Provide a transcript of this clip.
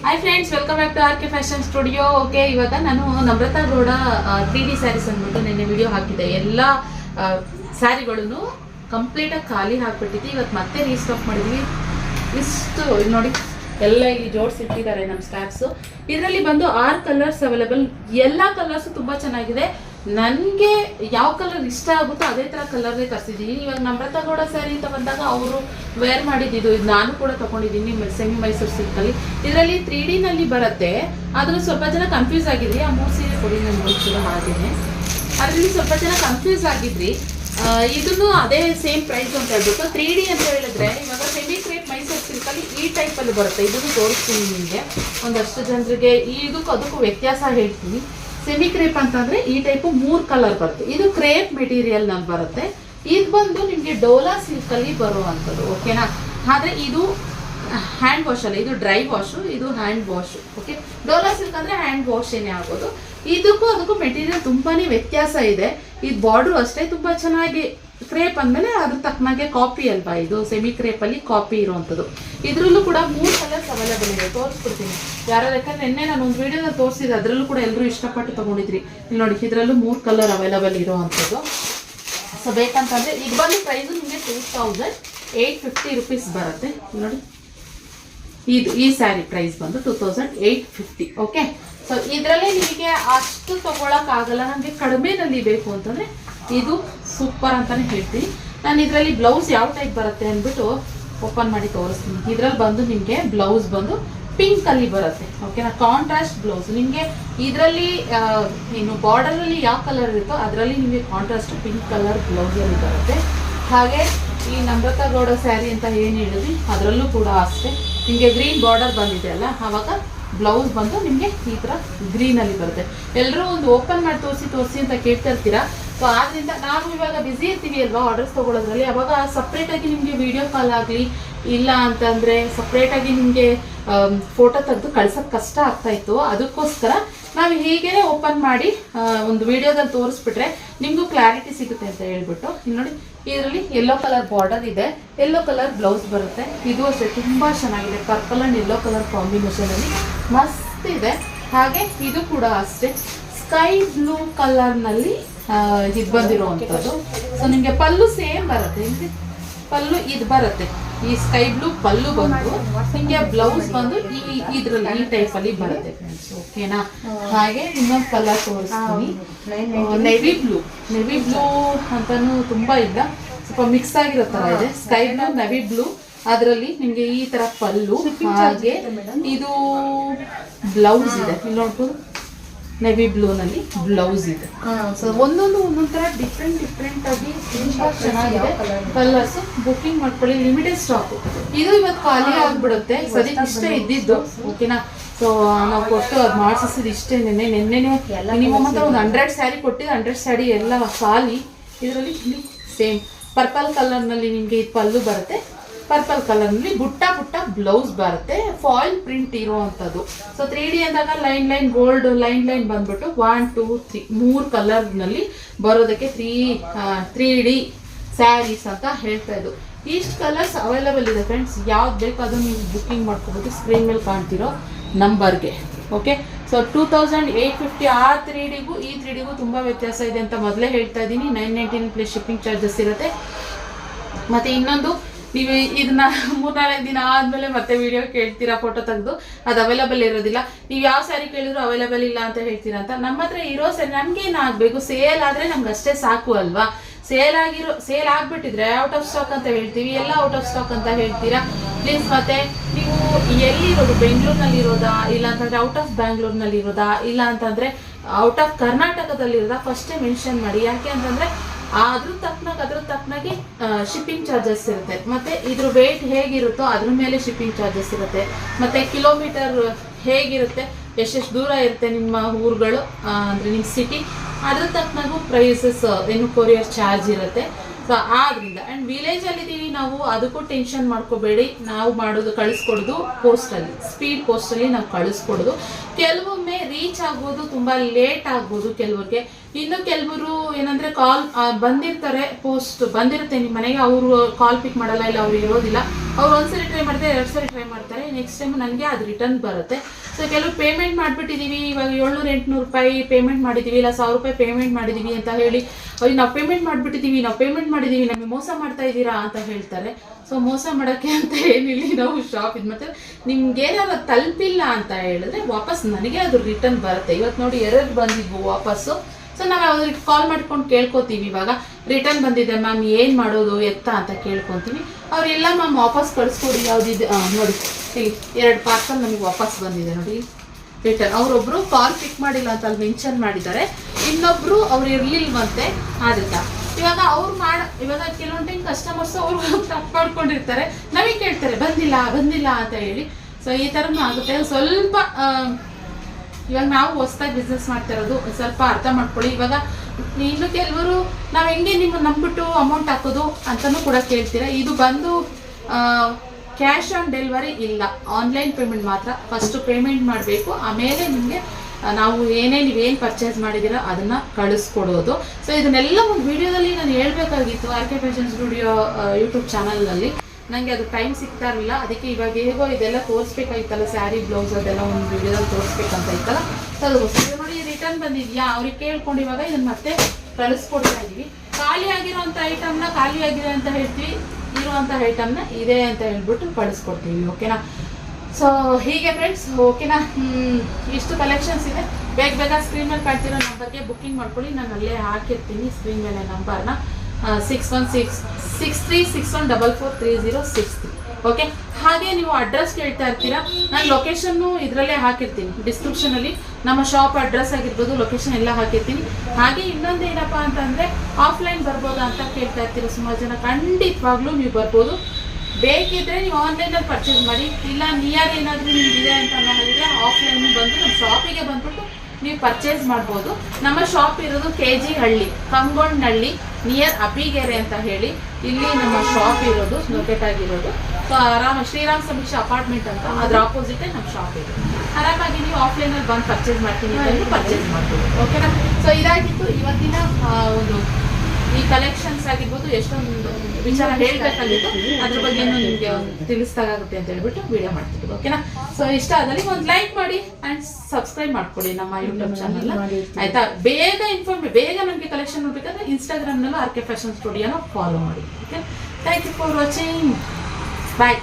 Hi friends welcome back to R K fashion studio okay ಇವಾಗ ನಾನು Namrata Gowda three D sarees ಅಂದ್ಬಿಟ್ಟು ನಿನ್ನೆ video ಹಾಕಿದ್ದೆ. ಎಲ್ಲ ಸ್ಯಾರಿಗಳನ್ನು ಕಂಪ್ಲೀಟಾಗಿ ಖಾಲಿ ಹಾಕ್ಬಿಟ್ಟಿದ್ದೆ ಇವತ್ತು ಮತ್ತೆ ರೀಸ್ಟಾಕ್ ಮಾಡಿದ್ವಿ. ಇಷ್ಟು ನೋಡಿ, ಎಲ್ಲ ಇಲ್ಲಿ ಜೋಡಿಸಿಟ್ಟಿದ್ದಾರೆ ನಮ್ಮ ಸ್ಟಾಕ್ಸ್ ಇದರಲ್ಲಿ ಬಂದು ಆರು ಕಲರ್ಸ್ ಅವೈಲೇಬಲ್ ಎಲ್ಲ ಕಲರ್ಸು ತುಂಬ ಚೆನ್ನಾಗಿದೆ. ನನಗೆ ಯಾವ ಕಲರ್ ಇಷ್ಟ ಆಗುತ್ತೋ ಅದೇ ಥರ ಕಲರ್ನೇ ತರಿಸಿದ್ದೀನಿ ಇವಾಗ ನಮ್ರತ ಗೌಡ ಸ್ಯಾರಿ ಅಂತ ಬಂದಾಗ ಅವರು ವೇರ್ ಮಾಡಿದ್ದು ಇದು. ನಾನು ಕೂಡ ತಗೊಂಡಿದ್ದೀನಿ ಸೆಮಿ ಮೈಸೂರು ಸಿಲ್ಕಲ್ಲಿ ಇದರಲ್ಲಿ ತ್ರೀ ಡಿನಲ್ಲಿ ಬರುತ್ತೆ. ಆದರೂ ಸ್ವಲ್ಪ ಜನ ಕನ್ಫ್ಯೂಸ್ ಆಗಿದ್ರಿ. ಆ ಮೂರು ಸೀರೆ ಕೊಡಿ, ನಾನು ನೋಡ್ತೀವಿ ಮಾಡಿದ್ದೀನಿ ಅದರಲ್ಲಿ ಸ್ವಲ್ಪ ಜನ ಕನ್ಫ್ಯೂಸ್ ಆಗಿದ್ರಿ. ಇದನ್ನು ಅದೇ ಸೇಮ್ ಪ್ರೈಸ್ ಅಂತ ಹೇಳ್ಬಿಟ್ಟು ತ್ರೀ ಡಿ ಅಂತ ಹೇಳಿದ್ರೆ ಇವಾಗ ಸೆಮಿ ಕ್ರೇಪ್ ಮೈಸೂರು ಸಿಲ್ಕಲ್ಲಿ ಈ ಟೈಪಲ್ಲಿ ಬರುತ್ತೆ. ಇದನ್ನು ತೋರಿಸ್ತೀನಿ ನಿಮಗೆ. ಒಂದಷ್ಟು ಜನರಿಗೆ. ಇದಕ್ಕೂ ಅದಕ್ಕೂ ವ್ಯತ್ಯಾಸ ಹೇಳ್ತೀನಿ. ಸೆಮಿ ಕ್ರೇಪ್ ಅಂತಂದ್ರೆ ಈ ಟೈಪ್ ಮೂರು ಕಲರ್ ಬರುತ್ತೆ. ಇದು ಕ್ರೇಪ್ ಮೆಟೀರಿಯಲ್ನಲ್ಲಿ ಬರುತ್ತೆ. ಇದು ಬಂದು ನಿಮಗೆ ಡೋಲಾ ಸಿಲ್ಕ್ ಅಲ್ಲಿ ಬರುವಂತದ್ದು ಓಕೆನಾ ಆದ್ರೆ ಇದು ಹ್ಯಾಂಡ್ ವಾಶ್ ಅಲ್ಲ, ಇದು ಡ್ರೈ ವಾಶು ಇದು hand wash okay Dola silk ಅಂದ್ರೆ ಹ್ಯಾಂಡ್ ವಾಶ್ ಏನೇ ಆಗೋದು ಇದಕ್ಕೂ ಅದಕ್ಕೂ ಮೆಟೀರಿಯಲ್ ತುಂಬಾನೇ ವ್ಯತ್ಯಾಸ ಇದೆ. ಇದು ಬಾರ್ಡ್ರು ಅಷ್ಟೇ ತುಂಬಾ ಚೆನ್ನಾಗಿ ಕ್ರೇಪ್ ಅಂದಮೇಲೆ ಅದ್ರ ತಕ್ಕನಾಗೆ ಕಾಪಿ ಅಲ್ವಾ? ಇದು ಸೆಮಿ ಕ್ರೇಪಲ್ಲಿ ಕಾಪಿ ಇರುವಂಥದ್ದು. ಇದ್ರಲ್ಲೂ ಕೂಡ ಮೂರು ಕಲರ್ಸ್ ಅವೈಲೇಬಲ್ ಇದೆ. ತೋರಿಸ್ಬಿಡ್ತೀನಿ ಯಾರು ಯಾಕಂದ್ರೆ ನಿನ್ನೆ ನಾನು ಒಂದು ವಿಡಿಯೋದಲ್ಲಿ ತೋರಿಸಿದೆ ಅದರಲ್ಲೂ ಕೂಡ ಎಲ್ಲರೂ ಇಷ್ಟಪಟ್ಟು ತಗೊಂಡಿದ್ರಿ. ಇಲ್ಲಿ ನೋಡಿ, ಇದರಲ್ಲೂ ಮೂರು ಕಲರ್ ಅವೈಲೇಬಲ್ ಇರುವಂಥದ್ದು. ಸೊ ಬೇಕಂತಂದ್ರೆ ಈಗ ಬಂದು ಪ್ರೈಸ್ ನಿಮಗೆ two thousand eight fifty rupees ಬರುತ್ತೆ. ನೋಡಿ. ಇದು ಈ ಸ್ಯಾರಿ ಪ್ರೈಸ್ ಬಂದು two thousand eight fifty okay so ಇದರಲ್ಲಿ ನಿಮಗೆ ಅಷ್ಟು ತಗೊಳಕ್ ಆಗಲ್ಲ ನನಗೆ ಕಡಿಮೆನಲ್ಲಿ ಬೇಕು ಅಂತಂದ್ರೆ ಇದು ಸೂಪರ್ ಅಂತಾನೆ ಹೇಳ್ತೀನಿ. ನಾನು ಇದರಲ್ಲಿ ಬ್ಲೌಸ್ ಯಾವ ಟೈಪ್ ಬರುತ್ತೆ ಅಂದ್ಬಿಟ್ಟು ಓಪನ್ ಮಾಡಿ ತೋರಿಸ್ತೀನಿ. ಇದ್ರಲ್ಲಿ ಬಂದು ನಿಮಗೆ ಬ್ಲೌಸ್ ಬಂದು ಪಿಂಕ್ ಅಲ್ಲಿ ಬರುತ್ತೆ. ಓಕೆನಾ ಕಾಂಟ್ರಾಸ್ಟ್ ಬ್ಲೌಸ್ ನಿಮಗೆ ಇದರಲ್ಲಿ ಏನು ಬಾರ್ಡರಲ್ಲಿ ಯಾವ ಕಲರ್ ಇರುತ್ತೋ ಅದರಲ್ಲಿ ನಿಮಗೆ ಕಾಂಟ್ರಾಸ್ಟ್ ಪಿಂಕ್ ಕಲರ್ ಬ್ಲೌಸ್ ಅಲ್ಲಿ ಬರುತ್ತೆ. ಹಾಗೆ ಈ ನಮ್ರತಾ ಗೌಡ ಸ್ಯಾರಿ ಅಂತ ಏನು ಹೇಳಿದ್ವಿ, ಅದರಲ್ಲೂ ಕೂಡ ಅಷ್ಟೇ. ನಿಮಗೆ ಗ್ರೀನ್ ಬಾರ್ಡರ್ ಬಂದಿದೆ ಅಲ್ಲ? ಆವಾಗ ಬ್ಲೌಸ್ ಬಂದು ನಿಮಗೆ ಈ ಥರ ಗ್ರೀನಲ್ಲಿ ಬರುತ್ತೆ. ಎಲ್ಲರೂ ಒಂದು ಓಪನ್ ಮಾಡಿ ತೋರಿಸಿ ತೋರಿಸಿ ಅಂತ ಕೇಳ್ತಾ ಇರ್ತೀರಾ? ಸೊ ಆದ್ರಿಂದ ನಾವು ಇವಾಗ ಬ್ಯುಸಿ ಇರ್ತೀವಿ ಅಲ್ವಾ ಆರ್ಡರ್ಸ್ ತಗೊಳ್ಳೋದ್ರಲ್ಲಿ ಅವಾಗ ಸಪ್ರೇಟಾಗಿ ನಿಮಗೆ ವಿಡಿಯೋ ಕಾಲ್ ಆಗಲಿ, ಇಲ್ಲ ಅಂತಂದರೆ ಸಪ್ರೇಟಾಗಿ ನಿಮಗೆ ಫೋಟೋ ತೆಗೆದು ಕಳ್ಸೋಕ್ಕೆ ಕಷ್ಟ ಆಗ್ತಾಯಿತ್ತು ಅದಕ್ಕೋಸ್ಕರ ನಾವು ಹೀಗೇನೆ ಓಪನ್ ಮಾಡಿ ಒಂದು ವಿಡಿಯೋದಲ್ಲಿ ತೋರಿಸ್ಬಿಟ್ರೆ ನಿಮಗೂ ಕ್ಲಾರಿಟಿ ಸಿಗುತ್ತೆ ಅಂತ ಹೇಳ್ಬಿಟ್ಟು ಇಲ್ಲಿ ನೋಡಿ, ಇದರಲ್ಲಿ ಯೆಲ್ಲೋ ಕಲರ್ ಬಾರ್ಡರ್ ಇದೆ. ಯೆಲ್ಲೋ ಕಲರ್ ಬ್ಲೌಸ್ ಬರುತ್ತೆ. ಇದು ಅಷ್ಟೇ ತುಂಬಾ ಚೆನ್ನಾಗಿದೆ. Purple and yellow colour combination ಅಲ್ಲಿ ಮಸ್ತ್ ಇದೆ. ಹಾಗೆ ಇದು ಕೂಡ ಅಷ್ಟೇ. ಸ್ಕೈ ಬ್ಲೂ ಕಲರ್ನಲ್ಲಿ ಇದು ಬಂದಿರುವಂತದ್ದು ಸೊ ನಿಮಗೆ ಪಲ್ಲು ಸೇಮ್ ಬರುತ್ತೆ. ಪಲ್ಲು ಇದು ಬರುತ್ತೆ. ಈ ಸ್ಕೈ ಬ್ಲೂ ಪಲ್ಲು ಬಂದು ನಿಮಗೆ ಬ್ಲೌಸ್ ಬಂದು ಈ ಇದ್ರಲ್ಲಿ ಈ ಟೈಪ್ ಅಲ್ಲಿ ಬರುತ್ತೆ ಫ್ರೆಂಡ್ಸ್ ಓಕೆನಾ ಹಾಗೆ ಇನ್ನೊಂದು ಕಲರ್ ತೋರಿಸ್ತೀನಿ. ನೆವಿ ಬ್ಲೂ ನೆವಿ ಬ್ಲೂ ಅಂತಾನು ತುಂಬಾ ಇಲ್ಲ. ಸ್ವಲ್ಪ ಮಿಕ್ಸ್ ಆಗಿರೋ ತರ ಇದೆ. ಸ್ಕೈ ಬ್ಲೂ ನೆವಿ ಬ್ಲೂ ಅದರಲ್ಲಿ ನಿಮ್ಗೆ ಈ ತರ ಪಲ್ಲು ಹಾಗೆ ಇದು ಬ್ಲೌಸ್ ಇದೆ. ಇಲ್ಲಿ ನೋಡ್ಬೋದು. ನೆವಿ ಬ್ಲೂ ನಲ್ಲಿ ಬ್ಲೌಸ್ ಇದೆ. ಸೊ ಒಂದೊಂದು ಒಂದೊಂದು ತರ ಡಿಫ್ರೆಂಟ್ ಡಿಫ್ರೆಂಟ್ ಆಗಿ ತುಂಬಾ ಚೆನ್ನಾಗಿದೆ. ಕಲರ್ಸ್ ಬುಕಿಂಗ್ ಮಾಡ್ಕೊಳ್ಳಿ ಲಿಮಿಟೆಡ್ ಸ್ಟಾಕ್ ಇದು ಇವತ್ತು ಖಾಲಿ ಆಗ್ಬಿಡುತ್ತೆ. ಸರಿ ಇಷ್ಟೇ ಇದ್ದಿದ್ದು. ಓಕೆನಾ ಸೊ ನಾವು ಕೊಟ್ಟು ಅದು ಮಾಡಿಸಿದ್ದು ಇಷ್ಟೇ ನೆನ್ನೆ ನೆನ್ನೆನೆ ಮಿನಿಮಮ್ ಅಂತ ಒಂದು ಹಂಡ್ರೆಡ್ ಸ್ಯಾರಿ ಕೊಟ್ಟಿದ್ದು ಹಂಡ್ರೆಡ್ ಸ್ಯಾರಿ ಎಲ್ಲ ಖಾಲಿ. ಇದರಲ್ಲಿ ಸೇಮ್ ಪರ್ಪಲ್ ಕಲರ್ನಲ್ಲಿ ನಿಮಗೆ ಇದು ಪಲ್ಲು ಬರುತ್ತೆ. ಪರ್ಪಲ್ ಕಲರ್ನಲ್ಲಿ ಬುಟ್ಟ ಬುಟ್ಟ ಬ್ಲೌಸ್ ಬರುತ್ತೆ. ಫಾಯಿಲ್ ಪ್ರಿಂಟ್ ಇರುವಂಥದ್ದು. ಸೊ ತ್ರೀ ಡಿ ಅಂದಾಗ line line gold line line ಬಂದ್ಬಿಟ್ಟು ಒನ್ ಟೂ ತ್ರೀ ಮೂರು ಕಲರ್ನಲ್ಲಿ ಬರೋದಕ್ಕೆ ತ್ರೀ ತ್ರೀ ಡಿ ಸ್ಯಾರೀಸ್ ಅಂತ ಹೇಳ್ತಾ ಇದ್ದು ಇಷ್ಟು ಕಲರ್ಸ್ ಅವೈಲೇಬಲ್ ಇದೆ ಫ್ರೆಂಡ್ಸ್ ಯಾವ್ದು ಬೇಕು ಅದನ್ನು ನೀವು ಬುಕ್ಕಿಂಗ್ ಮಾಡ್ಕೋಬೋದು. ಸ್ಕ್ರೀನ್ ಮೇಲೆ ಕಾಣ್ತಿರೋ ನಂಬರ್ಗೆ okay so two thousand eight fifty ಆ ತ್ರೀ ಡಿಗೂ ಈ ತ್ರೀ ಡಿಗೂ ತುಂಬ ವ್ಯತ್ಯಾಸ ಇದೆ ಅಂತ ಮೊದಲೇ ಹೇಳ್ತಾ ಇದ್ದೀನಿ. Nine nineteen plus shipping charges ಇರುತ್ತೆ. ಮತ್ತೆ ಇನ್ನೊಂದು ನೀವು ಇದನ್ನ ಮೂರ್ನಾಲ್ಕು ದಿನ ಆದ್ಮೇಲೆ ಮತ್ತೆ ವಿಡಿಯೋ ಕೇಳ್ತೀರಾ ಫೋಟೋ ತೆಗೆದು? ಅದು ಅವೈಲೇಬಲ್ ಇರೋದಿಲ್ಲ. ನೀವು ಯಾವ ಸ್ಯಾರಿ ಕೇಳಿದ್ರು ಅವೈಲೇಬಲ್ ಇಲ್ಲ ಅಂತ ಹೇಳ್ತೀರಾ ಅಂತ. ನಮ್ಮ ಹತ್ರ ಇರೋ ಸ್ಯಾರಿ ನಮ್ಗೇನು ಆಗ್ಬೇಕು ಸೇಲ್ ಆದ್ರೆ ನಮ್ಗೆ ಅಷ್ಟೇ ಸಾಕು ಅಲ್ವಾ? ಸೇಲ್ ಆಗಿರೋ ಸೇಲ್ ಆಗ್ಬಿಟ್ಟಿದ್ರೆ ಔಟ್ ಆಫ್ ಸ್ಟಾಕ್ ಅಂತ ಹೇಳ್ತೀವಿ. ಎಲ್ಲ ಔಟ್ ಆಫ್ ಸ್ಟಾಕ್ ಅಂತ ಹೇಳ್ತೀರಾ? ಪ್ಲೀಸ್ ಮತ್ತೆ ನೀವು ಎಲ್ಲಿರೋದು? ಬೆಂಗಳೂರಿನಲ್ಲಿ ಇರೋದಾ ಇಲ್ಲ ಅಂತಂದ್ರೆ ಔಟ್ ಆಫ್ ಬ್ಯಾಂಗ್ಳೂರ್ನಲ್ಲಿ ಇರೋದಾ ಇಲ್ಲ ಅಂತಂದ್ರೆ ಔಟ್ ಆಫ್ ಕರ್ನಾಟಕದಲ್ಲಿ ಇರೋದಾ ಫಸ್ಟೇ ಮೆನ್ಷನ್ ಮಾಡಿ. ಯಾಕೆ ಅಂತಂದ್ರೆ ಅದ್ರ ತಕ್ಕನಾಗ, ಅದ್ರ ತಕ್ಕನಾಗಿ ಶಿಪ್ಪಿಂಗ್ ಚಾರ್ಜಸ್ ಇರುತ್ತೆ. ಮತ್ತೆ ಇದ್ರ ವೇಟ್ ಹೇಗಿರುತ್ತೋ ಅದ್ರ ಮೇಲೆ ಶಿಪ್ಪಿಂಗ್ ಚಾರ್ಜಸ್ ಇರುತ್ತೆ. ಮತ್ತೆ ಕಿಲೋಮೀಟರ್ ಹೇಗಿರುತ್ತೆ, ಎಷ್ಟೆಷ್ಟು ದೂರ ಇರುತ್ತೆ ನಿಮ್ಮ ಊರುಗಳು ಅಂದ್ರೆ ನಿಮ್ಮ ಸಿಟಿ ಅದ್ರ ತಕ್ಕನಾಗೂ ಪ್ರೈಸಸ್ ಏನು ಕೊರಿಯರ್ ಚಾರ್ಜ್ ಇರುತ್ತೆ. ಸೊ ಆದ್ರಿಂದ ಅಂಡ್ ವಿಲೇಜ್ ಅಲ್ಲಿ ಇದೀವಿ ನಾವು, ಅದಕ್ಕೂ ಟೆನ್ಷನ್ ಮಾಡ್ಕೋಬೇಡಿ. ನಾವು ಮಾಡೋದು ಕಳಿಸ್ಕೊಡೋದು ಪೋಸ್ಟ್ ಅಲ್ಲಿ. ಸ್ಪೀಡ್ ಪೋಸ್ಟ್ ಅಲ್ಲಿ ನಾವು ಕಳಿಸ್ಕೊಡೋದು. ರೀಚ್ ಆಗ್ಬೋದು, ತುಂಬಾ ಲೇಟ್ ಆಗ್ಬೋದು ಕೆಲವರಿಗೆ. ಇನ್ನು ಕೆಲವರು ಏನಂದ್ರೆ ಕಾಲ್ ಬಂದಿರ್ತಾರೆ ಪೋಸ್ಟ್ ಬಂದಿರುತ್ತೆ ನಿಮ್ಮ ಮನೆಗೆ ಅವರು ಕಾಲ್ ಪಿಕ್ ಮಾಡಲ್ಲ ಇಲ್ಲ ಅವ್ರು ಇರೋದಿಲ್ಲ. ಅವ್ರು ಒಂದ್ಸರಿ ಟ್ರೈ ಮಾಡ್ತಾರೆ ಎರಡು ಸರಿ ಟ್ರೈ ಮಾಡ್ತಾರೆ ನೆಕ್ಸ್ಟ್ ಟೈಮ್ ನನಗೆ ಅದು ರಿಟರ್ನ್ ಬರುತ್ತೆ. ಸೊ ಕೆಲವು ಪೇಮೆಂಟ್ ಮಾಡಿಬಿಟ್ಟಿದ್ದೀವಿ ಇವಾಗ ಏಳ್ನೂರು, ಎಂಟುನೂರು ರೂಪಾಯಿ ಪೇಮೆಂಟ್ ಮಾಡಿದ್ದೀವಿ ಇಲ್ಲ ಸಾವಿರ ರೂಪಾಯಿ ಪೇಮೆಂಟ್ ಮಾಡಿದ್ದೀವಿ ಅಂತ ಹೇಳಿ ಅವ್ರಿಗೆ ನಾವು ಪೇಮೆಂಟ್ ಮಾಡಿಬಿಟ್ಟಿದ್ದೀವಿ ನಾವು ಪೇಮೆಂಟ್ ಮಾಡಿದ್ದೀವಿ ನಮಗೆ ಮೋಸ ಮಾಡ್ತಾ ಇದ್ದೀರಾ ಅಂತ ಹೇಳ್ತಾರೆ. ಸೊ ಮೋಸ ಮಾಡೋಕ್ಕೆ ಅಂತ ಏನಿಲ್ಲ ನಾವು ಶಾಪ್ ಇದು. ಮತ್ತೆ ನಿಮ್ಗೆ ಏನಾದ್ರು ತಲುಪಿಲ್ಲ ಅಂತ ಹೇಳಿದ್ರೆ ವಾಪಸ್ ನನಗೆ ಅದು ರಿಟರ್ನ್ ಬರುತ್ತೆ. ಇವತ್ತು ನೋಡಿ ಎರಡು ಬಂದಿದ್ವು ವಾಪಸ್ಸು. ಸೊ ನಾವು ಅವ್ರಿಗೆ ಕಾಲ್ ಮಾಡ್ಕೊಂಡು ಕೇಳ್ಕೊತೀವಿ ಇವಾಗ. ರಿಟರ್ನ್ ಬಂದಿದೆ ಮ್ಯಾಮ್ ಏನು ಮಾಡೋದು, ಎತ್ತ ಅಂತ ಕೇಳ್ಕೊತೀವಿ ಅವರೆಲ್ಲ ಮ್ಯಾಮ್ ವಾಪಸ್ ಕಳಿಸ್ಕೊಡಿ, ಯಾವುದಿದೆ ನೋಡಿ. ಎರಡು ಪಾರ್ಸಲ್ ನಮಗೆ ವಾಪಸ್ ಬಂದಿದೆ ನೋಡಿ. ರಿಟರ್ನ್ ಅವರೊಬ್ಬರು ಕಾಲ್ ಪಿಕ್ ಮಾಡಿಲ್ಲ ಅಂತ ಅಲ್ಲಿ ಮೆನ್ಷನ್ ಮಾಡಿದ್ದಾರೆ. ಇನ್ನೊಬ್ಬರು ಅವ್ರು ಇರ್ಲಿಲ್ವಂತೆ. ಆದಿಲ್ಲ ಇವಾಗ ಅವ್ರು ಮಾಡ, ಇವಾಗ ಕೆಲವೊಂದು ಟೈಮ್ ಕಸ್ಟಮರ್ಸ್ ಅವರು ತಪ್ಪು ಮಾಡ್ಕೊಂಡಿರ್ತಾರೆ. ನಮಗೆ ಕೇಳ್ತಾರೆ, ಬಂದಿಲ್ಲ ಬಂದಿಲ್ಲ ಅಂತ ಹೇಳಿ. ಸೊ ಈ ಥರನೂ ಆಗುತ್ತೆ. ಸ್ವಲ್ಪ ಇವಾಗ ನಾವು ಹೊಸ್ದಾಗಿ ಬಿಸ್ನೆಸ್ ಮಾಡ್ತಾ ಇರೋದು, ಸ್ವಲ್ಪ ಅರ್ಥ ಮಾಡ್ಕೊಳ್ಳಿ. ಇವಾಗ ಇನ್ನು ಕೆಲವರು, ನಾವು ಹೆಂಗೆ ನಿಮ್ಮ ನಂಬಿಟ್ಟು ಅಮೌಂಟ್ ಹಾಕೋದು ಅಂತಲೂ ಕೂಡ ಕೇಳ್ತೀರಾ. ಇದು ಬಂದು ಕ್ಯಾಶ್ ಆನ್ ಡೆಲಿವರಿ ಇಲ್ಲ. ಆನ್ಲೈನ್ ಪೇಮೆಂಟ್ ಮಾತ್ರ. ಫಸ್ಟ್ ಪೇಮೆಂಟ್ ಮಾಡಬೇಕು. ಆಮೇಲೆ ನಿಮಗೆ ನಾವು ಏನೇ ನೀವೇನು ಪರ್ಚೇಸ್ ಮಾಡಿದ್ದೀರಾ ಅದನ್ನು ಕಳಿಸ್ಕೊಡೋದು. ಸೊ ಇದನ್ನೆಲ್ಲ ಒಂದು ವಿಡಿಯೋದಲ್ಲಿ ನಾನು ಹೇಳ್ಬೇಕಾಗಿತ್ತು R K fashion studio YouTube ಚಾನಲ್ನಲ್ಲಿ ನನಗೆ ಅದು ಟೈಮ್ ಸಿಗ್ತಾ ಇರಲಿಲ್ಲ. ಅದಕ್ಕೆ ಇವಾಗ ಹೇಗೋ ಇದೆಲ್ಲ ತೋರಿಸ್ಬೇಕಾಗಿತ್ತಲ್ಲ ಸ್ಯಾರಿ ಬ್ಲೌಸ್ ಅದೆಲ್ಲ ಒಂದು ವಿಡಿಯೋದಲ್ಲಿ ತೋರಿಸ್ಬೇಕಂತ ಇತ್ತಲ್ಲ. ಸೊ ಅದಕ್ಕೋಸ್ಕರ ನೋಡಿ ರಿಟರ್ನ್ ಬಂದಿದ್ಯಾ? ಅವ್ರಿಗೆ ಕೇಳ್ಕೊಂಡು ಇವಾಗ ಇದನ್ನ ಮತ್ತೆ ಕಳಿಸ್ಕೊಡ್ತಾ ಇದೀವಿ ಖಾಲಿ ಆಗಿರೋಂಥ ಐಟಮ್ನ ಖಾಲಿ ಆಗಿದೆ ಅಂತ ಹೇಳ್ತೀವಿ. ಇರುವಂಥ ಐಟಮ್ನ ಇದೆ ಅಂತ ಹೇಳ್ಬಿಟ್ಟು ಕಳಿಸ್ಕೊಡ್ತೀವಿ ಓಕೆನಾ ಸೊ ಹೀಗೆ ಫ್ರೆಂಡ್ಸ್ ಓಕೆನಾ ಇಷ್ಟು ಕಲೆಕ್ಷನ್ಸ್ ಇದೆ. ಬೇಗ ಬೇಗ ಸ್ಕ್ರೀನ್ ಮೇಲೆ ಕಾಣ್ತಿರೋ ನಂಬರ್ಗೆ ಬುಕ್ಕಿಂಗ್ ಮಾಡ್ಕೊಳ್ಳಿ. ನಾನು ಅಲ್ಲೇ ಹಾಕಿರ್ತೀನಿ ಸ್ಕ್ರೀನ್ ಮೇಲೆ ನಂಬರ್ನ six one six six three six one double four three zero six three okay ಹಾಗೆ ನೀವು ಅಡ್ರೆಸ್ ಕೇಳ್ತಾ ಇರ್ತೀರಾ, ನಾನು ಲೊಕೇಶನ್ನು ಇದರಲ್ಲೇ ಹಾಕಿರ್ತೀನಿ. ಡಿಸ್ಕ್ರಿಪ್ಷನಲ್ಲಿ ನಮ್ಮ ಶಾಪ್ ಅಡ್ರೆಸ್ ಆಗಿರ್ಬೋದು ಲೊಕೇಶನ್ ಎಲ್ಲ ಹಾಕಿರ್ತೀನಿ. ಹಾಗೆ ಇನ್ನೊಂದು ಏನಪ್ಪ ಅಂತಂದರೆ ಆಫ್ಲೈನ್ ಬರ್ಬೋದಾ ಅಂತ ಕೇಳ್ತಾ ಇರ್ತೀರಾ ಸುಮಾರು ಜನ. ಖಂಡಿತವಾಗ್ಲೂ ನೀವು ಬರ್ಬೋದು. ಬೇಕಿದ್ರೆ ನೀವು ಆನ್ಲೈನಲ್ಲಿ ಪರ್ಚೇಸ್ ಮಾಡಿ, ಇಲ್ಲ ನಿಯರ್ ಏನಾದರೂ ಇದೆ ಅಂತ ಹೇಳಿದ್ರೆ ಆಫ್ಲೈನ್ ಬಂದು ನಮ್ಮ ಶಾಪಿಗೆ ಬಂದ್ಬಿಟ್ಟು ನೀವು ಪರ್ಚೇಸ್ ಮಾಡ್ಬೋದು. ನಮ್ಮ ಶಾಪ್ ಇರೋದು ಕೆ ಜಿ ಹಳ್ಳಿ ಕಂಗೊಂಡ್ನಹಳ್ಳಿ ನಿಯರ್ ಅಪಿಗೆರೆ ಅಂತ ಹೇಳಿ ಇಲ್ಲಿ ನಮ್ಮ ಶಾಪ್ ಇರೋದು ಆಗಿರೋದು. ಸೊ ಆರಾಮ ಶ್ರೀರಾಮ್ ಸಮೀಕ್ಷೆ ಅಪಾರ್ಟ್ಮೆಂಟ್ ಅಂತ, ಅದ್ರ ಆಪೋಸಿಟೇ ನಮ್ಮ ಶಾಪ್ ಇದೆ. ಆರಾಮಾಗಿ ನೀವು ಆಫ್ಲೈನಲ್ಲಿ ಬಂದು ಪರ್ಚೇಸ್ ಮಾಡ್ತೀನಿ ಪರ್ಚೇಸ್ ಮಾಡ್ಬೋದು. ಓಕೆನಾ ಸೊ ಇದಾಗಿತ್ತು ಇವತ್ತಿನ ಒಂದು ಈ ಕಲೆಕ್ಷನ್ಸ್ ಆಗಿರ್ಬೋದು ಎಷ್ಟೊಂದು ವಿಚಾರ ಹೇಳ್ಬೇಕಾಗಿತ್ತು. ಅದ್ರ ಬಗ್ಗೆ ನಿಮ್ಗೆ ಒಂದು ತಿಳಿಸ್ದಾಗುತ್ತೆ ಅಂತ ಹೇಳ್ಬಿಟ್ಟು ವಿಡಿಯೋ ಮಾಡ್ತಿದ್ವಿ ಓಕೆನಾ ಸೊ ಇಷ್ಟ ಆದಲ್ಲಿ ಒಂದು ಲೈಕ್ ಮಾಡಿ ಅಂಡ್ ಸಬ್ಸ್ಕ್ರೈಬ್ ಮಾಡ್ಕೊಡಿ ನಮ್ಮ ಯೂಟ್ಯೂಬ್ ಚಾನಲ್ ಆಯ್ತಾ? ಬೇಗ ಇನ್ಫಾರ್ಮ್ ಬೇಗ ನಮಗೆ ಕಲೆಕ್ಷನ್ ನೋಡ್ಬೇಕಂದ್ರೆ ಇನ್ಸ್ಟಾಗ್ರಾಮ್ನಲ್ಲೂ ಆರ್ ಕೆ ಫ್ಯಾಷನ್ ಸ್ಟುಡಿಯೋನ ಫಾಲೋ ಮಾಡಿ okay thank you for watching bye